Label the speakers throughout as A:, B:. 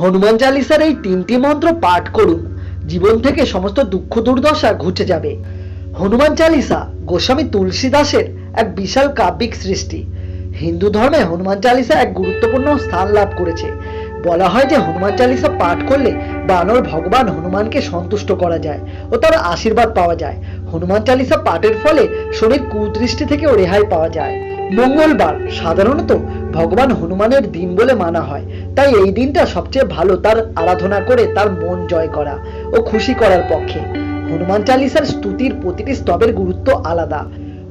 A: হনুমান চালিসার এই তিনটি মন্ত্র পাঠ করুন। জীবন থেকে সমস্ত দুঃখ দুর্দশা ঘুচে যাবে। হনুমান চালিসা গোস্বামী তুলসী দাসের এক বিশাল কাব্যিক সৃষ্টি। হিন্দু ধর্মে হনুমান চালিসা এক গুরুত্বপূর্ণ স্থান লাভ করেছে। বলা হয় যে হনুমান চালিসা পাঠ করলে বানর ভগবান হনুমানকে সন্তুষ্ট করা যায় ও তার আশীর্বাদ পাওয়া যায়। হনুমান চালিসা পাঠের ফলে শরীর কুদৃষ্টি থেকেও রেহাই পাওয়া যায়। মঙ্গলবার সাধারণত ভগবান হনুমানের দিন বলে মানা হয়। তাই এই দিনটা সবচেয়ে ভালো তার আরাধনা করে তার মন জয় করা ও খুশি করার পক্ষে। হনুমান চালিসার স্তুতির প্রতিটি স্তবের গুরুত্ব আলাদা।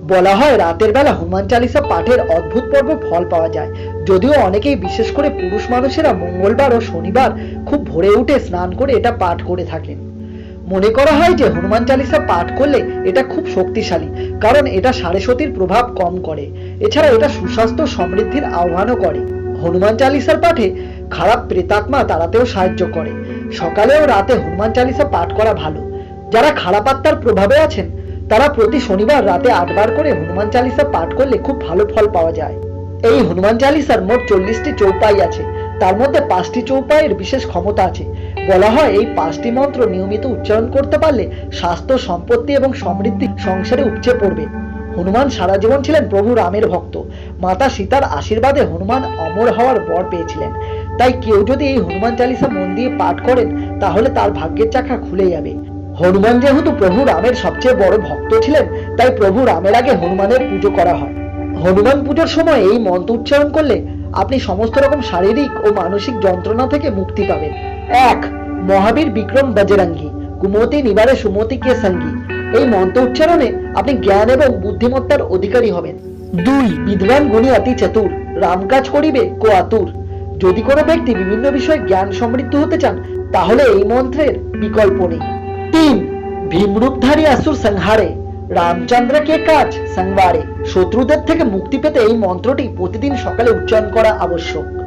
A: বলা হয় রাতের বেলা হনুমান চালিসা পাঠের অদ্ভুত পর্ব ফল পাওয়া যায়। যদিও অনেকেই বিশেষ করে পুরুষ মানুষেরা মঙ্গলবার ও শনিবার খুব ভোরে উঠে স্নান করে এটা পাঠ করে থাকেন। মনে করা হয় যে হনুমান চালিসা পাঠ করলে এটা খুব শক্তিশালী, কারণ এটা সারেসতীর প্রভাব কম করে। এছাড়া এটা সুস্বাস্থ্য সমৃদ্ধির আহ্বানও করে। হনুমান চালিসার পাঠে খারাপ প্রেতাত্মা তাড়াতেও সাহায্য করে। সকালে ও রাতে হনুমান চালিসা পাঠ করা ভালো। যারা খারাপ আত্মার প্রভাবে আছেন, তারা প্রতি শনিবার রাতে আটবার করে হনুমান চালিসা পাঠ করলে খুব ভালো ফল পাওয়া যায়। এই হনুমান চালিসার মোট চল্লিশটি চৌপাই আছে। তার মধ্যে পাঁচটি চৌপাইয়ের বিশেষ ক্ষমতা আছে। বলা হয়, এই পাঁচটি মন্ত্র নিয়মিত উচ্চারণ করতে পারলে স্বাস্থ্য, সম্পত্তি এবং সমৃদ্ধি সংসারে উপচে পড়বে। হনুমান সারা জীবন ছিলেন প্রভু রামের ভক্ত। মাতা সীতার আশীর্বাদে হনুমান অমর হওয়ার বর পেয়েছিলেন। তাই কেউ যদি এই হনুমান চালিসা মন দিয়ে পাঠ করেন, তাহলে তার ভাগ্যের চাকা খুলে যাবে। হনুমান যেহেতু প্রভু রামের সবচেয়ে বড় ভক্ত ছিলেন, তাই প্রভু রামের আগে হনুমানের পুজো করা হয়। হনুমান পুজোর সময় এই মন্ত্র উচ্চারণ করলে আপনি সমস্ত রকম শারীরিক ও মানসিক যন্ত্রণা থেকে মুক্তি পাবেন। এক, মহাবীর বিক্রম বজরঙ্গী, কুমতি নিবারে সুমতি কে সঙ্গী। এই মন্ত্র উচ্চারণে আপনি জ্ঞান এবং বুদ্ধিমত্তার অধিকারী হবেন। দুই, বিদ্বান গুণী অতি চতুর, রাম কাজ করিবে কো আতুর। যদি কোনো ব্যক্তি বিভিন্ন বিষয়ে জ্ঞান সমৃদ্ধ হতে চান, তাহলে এই মন্ত্রের বিকল্প নেই। তিন, ভীমরূপধারী আসুর সংহারে রামচন্দ্রকে কাজ সংবারে। শত্রুদের থেকে মুক্তি পেতে এই মন্ত্রটি প্রতিদিন সকালে উচ্চারণ করা আবশ্যক।